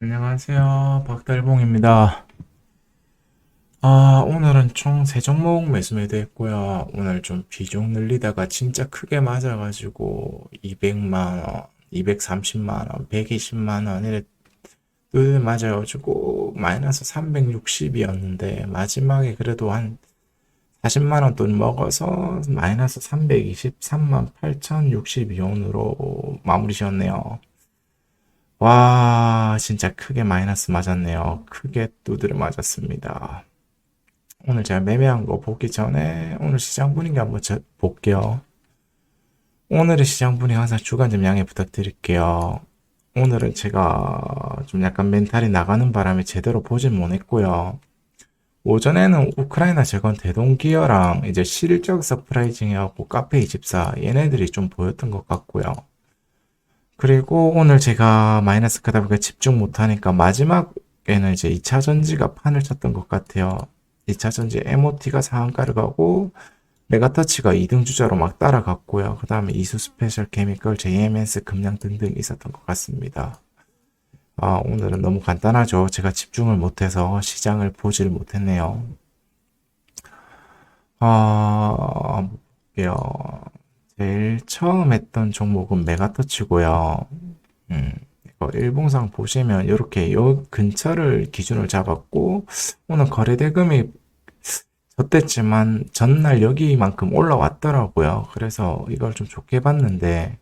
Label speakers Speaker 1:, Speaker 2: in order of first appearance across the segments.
Speaker 1: 안녕하세요. 박달봉입니다. 아, 오늘은 총 3종목 매수 매도했고요. 오늘 좀 비중 늘리다가 진짜 크게 맞아가지고 200만 원, 230만 원, 120만 원 이래 뚜 맞아가지고 마이너스 360이었는데 마지막에 그래도 한 40만 원 돈 먹어서 마이너스 323만 8,062원으로 마무리 지었네요. 와, 진짜 크게 마이너스 맞았네요. 크게 두드려 맞았습니다. 오늘 제가 매매한 거 보기 전에 오늘 시장 분위기 한번 저- 볼게요. 오늘의 시장 분위기 항상 주간 좀 양해 부탁드릴게요. 오늘은 제가 좀 약간 멘탈이 나가는 바람에 제대로 보진 못했고요. 오전에는 우크라이나 재건 대동기어랑 이제 실적 서프라이징하고 카페24 얘네들이 좀 보였던 것 같고요. 그리고 오늘 제가 마이너스 크다 보니까 집중 못하니까 마지막에는 이제 2차 전지가 판을 쳤던 것 같아요. 2차 전지 MOT가 상한가를 가고 메가터치가 2등 주자로 막 따라갔고요. 그 다음에 이수 스페셜 케미컬, JMS 금량 등등 있었던 것 같습니다. 아, 오늘은 너무 간단하죠. 제가 집중을 못해서 시장을 보질 못했네요. 아, 볼게요. 제일 처음 했던 종목은 메가터치고요. 음, 이거 일봉상 보시면 이렇게 요 근처를 기준으로 잡았고 오늘 거래대금이 졌댔지만 전날 여기만큼 올라왔더라고요. 그래서 이걸 좀 좋게 봤는데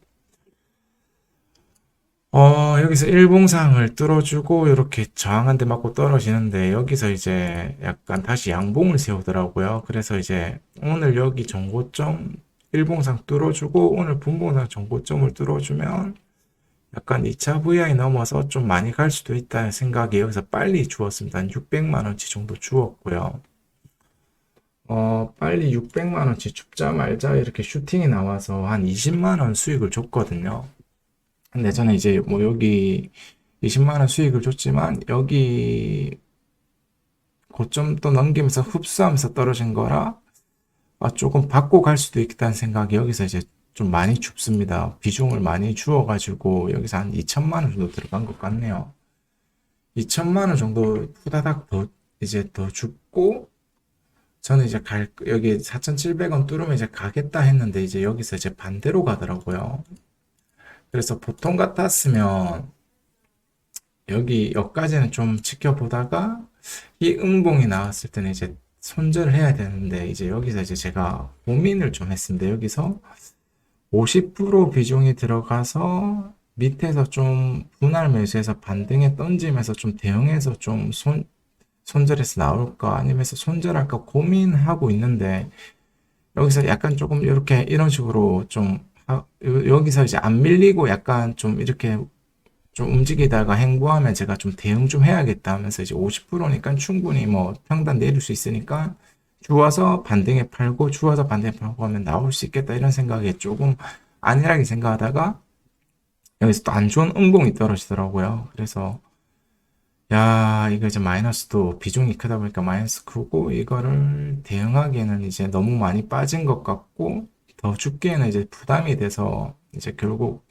Speaker 1: 어, 여기서 일봉상을 뚫어주고 이렇게 저항한 대 맞고 떨어지는데 여기서 이제 약간 다시 양봉을 세우더라고요. 그래서 이제 오늘 여기 정고점 일봉상 뚫어주고 오늘 분봉상 정고점을 뚫어주면 약간 2차 VI 넘어서 좀 많이 갈 수도 있다는 생각이 여기서 빨리 주었습니다. 한 600만 원치 정도 주었고요. 어, 빨리 600만 원치 줍자 말자 이렇게 슈팅이 나와서 한 20만 원 수익을 줬거든요. 근데 저는 이제 뭐 여기 20만 원 수익을 줬지만 여기 고점 또 넘기면서 흡수하면서 떨어진 거라 아, 조금 받고 갈 수도 있다는 생각이 여기서 이제 좀 많이 줍습니다. 비중을 많이 주어가지고 여기서 한 2천만 원 정도 들어간 것 같네요. 2천만 원 정도 후다닥 더 이제 더 줍고 저는 이제 갈 여기 4,700원 뚫으면 이제 가겠다 했는데 이제 여기서 이제 반대로 가더라고요. 그래서 보통 같았으면 여기 여기까지는 좀 지켜보다가 이 음봉이 나왔을 때는 이제 손절을 해야 되는데 이제 여기서 이제 제가 고민을 좀 했습니다. 여기서 50% 비중이 들어가서 밑에서 좀 분할 매수해서 반등에 던지면서 좀 대응해서 좀 손, 손절해서 나올까 아니면 손절할까 고민하고 있는데 여기서 약간 조금 이렇게 이런 식으로 좀 여기서 이제 안 밀리고 약간 좀 이렇게 좀 움직이다가 행보하면 제가 좀 대응 좀 해야겠다 하면서 이제 50%니까 충분히 뭐 평단 내릴 수 있으니까 주워서 반등에 팔고 주워서 반등에 팔고 하면 나올 수 있겠다 이런 생각에 조금 안일하게 생각하다가 여기서 또 안 좋은 음봉이 떨어지더라고요. 그래서 야 이거 이제 마이너스도 비중이 크다 보니까 마이너스 크고 이거를 대응하기에는 이제 너무 많이 빠진 것 같고 더 죽기에는 이제 부담이 돼서 이제 결국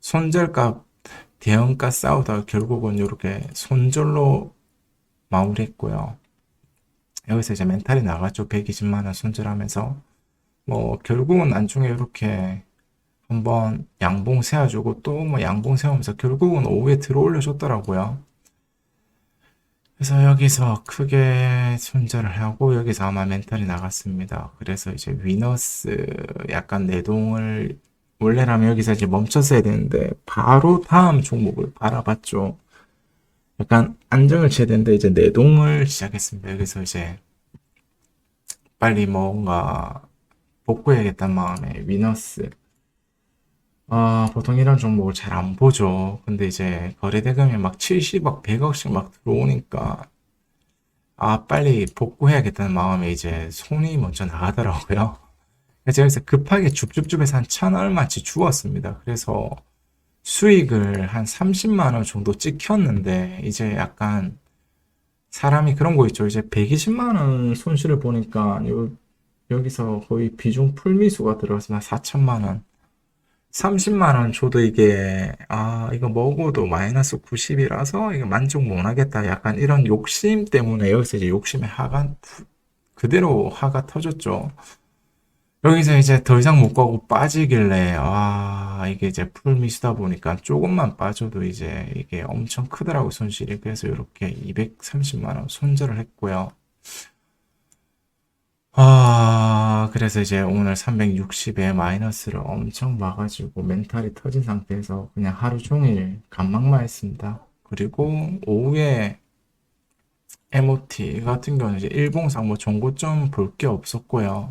Speaker 1: 손절가 대형가 싸우다가 결국은 이렇게 손절로 마무리했고요. 여기서 이제 멘탈이 나갔죠. 120만 원 손절하면서 뭐 결국은 안중에 이렇게 한번 양봉 세워주고 또 뭐 양봉 세우면서 결국은 오후에 들어 올려 줬더라고요. 그래서 여기서 크게 손절을 하고 여기서 아마 멘탈이 나갔습니다. 그래서 이제 위너스 약간 내동을 원래라면 여기서 이제 멈췄어야 되는데 바로 다음 종목을 바라봤죠. 약간 안정을 취해야 되는데 이제 내동을 시작했습니다. 여기서 이제 빨리 뭔가 복구해야겠다는 마음에 위너스 아, 보통 이런 종목을 잘 안 보죠. 근데 이제 거래 대금이 막 70억, 100억씩 막 들어오니까 아, 빨리 복구해야겠다는 마음에 이제 손이 먼저 나가더라고요. 그래서 급하게 줍줍줍해서 한 천 얼마치 주었습니다. 그래서 수익을 한 30만 원 정도 찍혔는데 이제 약간 사람이 그런 거 있죠. 이제 120만 원 손실을 보니까 요, 여기서 거의 비중 풀미수가 들어가서 한 4천만 원. 30만 원 줘도 이게 아 이거 먹어도 마이너스 90이라서 이거 만족 못 하겠다 약간 이런 욕심 때문에 여기서 이제 욕심에 화가 푸- 그대로 화가 터졌죠. 여기서 이제 더 이상 못 가고 빠지길래 아 이게 이제 풀미수다 보니까 조금만 빠져도 이제 이게 엄청 크더라고 손실이 그래서 이렇게 230만 원 손절을 했고요. 아, 그래서 이제 오늘 360에 마이너스를 엄청 봐가지고 멘탈이 터진 상태에서 그냥 하루 종일 간망만 했습니다. 그리고 오후에 MOT 같은 경우는 이제 일봉상 뭐 종고점 볼 게 없었고요.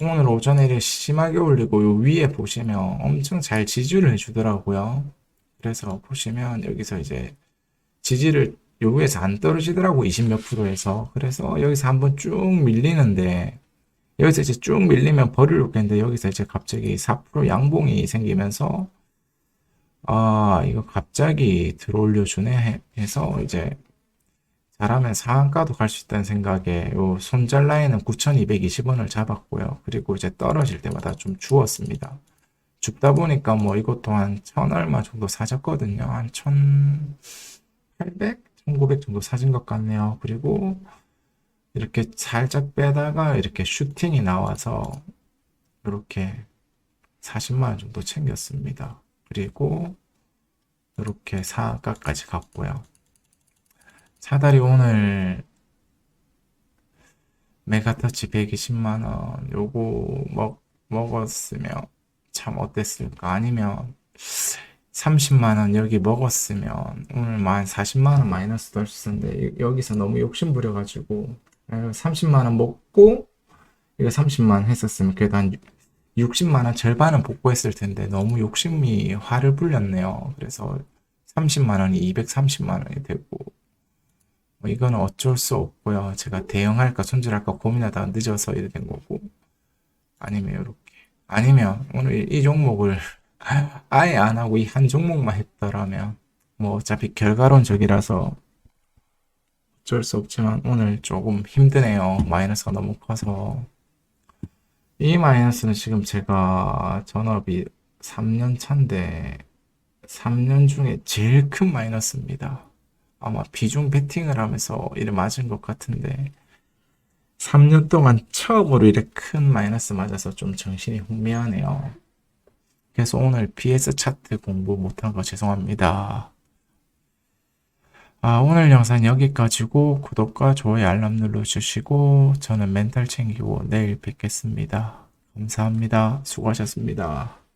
Speaker 1: 오늘 오전에 심하게 올리고 요 위에 보시면 엄청 잘 지지를 해주더라고요. 그래서 보시면 여기서 이제 지지를 요 위에서 안 떨어지더라고 20 몇 프로에서 그래서 여기서 한번 쭉 밀리는데 여기서 이제 쭉 밀리면 버리려고 했는데 여기서 이제 갑자기 4% 양봉이 생기면서 아 이거 갑자기 들어올려 주네 해서 이제 잘하면 상한가도 갈 수 있다는 생각에 요 손절 라인은 9,220원을 잡았고요. 그리고 이제 떨어질 때마다 좀 주었습니다. 줍다 보니까 뭐 이것도 한 천 얼마 정도 사졌거든요. 한 1,800? 1900 정도 사진 것 같네요. 그리고 이렇게 살짝 빼다가 이렇게 슈팅이 나와서 이렇게 40만 원 정도 챙겼습니다. 그리고 이렇게 사가까지 갔고요. 사다리 오늘 메가터치 120만 원 요거 먹, 먹었으면 참 어땠을까? 아니면 30만 원 여기 먹었으면 오늘 만 40만 원 마이너스 될수 있었는데 여기서 너무 욕심 부려가지고 30만 원 먹고 이거 30만 원 했었으면 그래도 한 60만 원 절반은 복구했을 텐데 너무 욕심이 화를 불렸네요. 그래서 30만 원이 230만 원이 되고 뭐 이거는 어쩔 수 없고요. 제가 대응할까 손절할까 고민하다가 늦어서 이렇게 된 거고 아니면 이렇게 아니면 오늘 이 종목을 아예 안 하고 이 한 종목만 했더라면 뭐 어차피 결과론적이라서 어쩔 수 없지만 오늘 조금 힘드네요. 마이너스가 너무 커서 이 마이너스는 지금 제가 전업이 3년 차인데 3년 중에 제일 큰 마이너스입니다. 아마 비중 베팅을 하면서 이래 맞은 것 같은데 3년 동안 처음으로 이렇게 큰 마이너스 맞아서 좀 정신이 혼미하네요. 그래서 오늘 BS 차트 공부 못한 거 죄송합니다. 아, 오늘 영상 여기까지고 구독과 좋아요 알람 눌러주시고 저는 멘탈 챙기고 내일 뵙겠습니다. 감사합니다. 수고하셨습니다.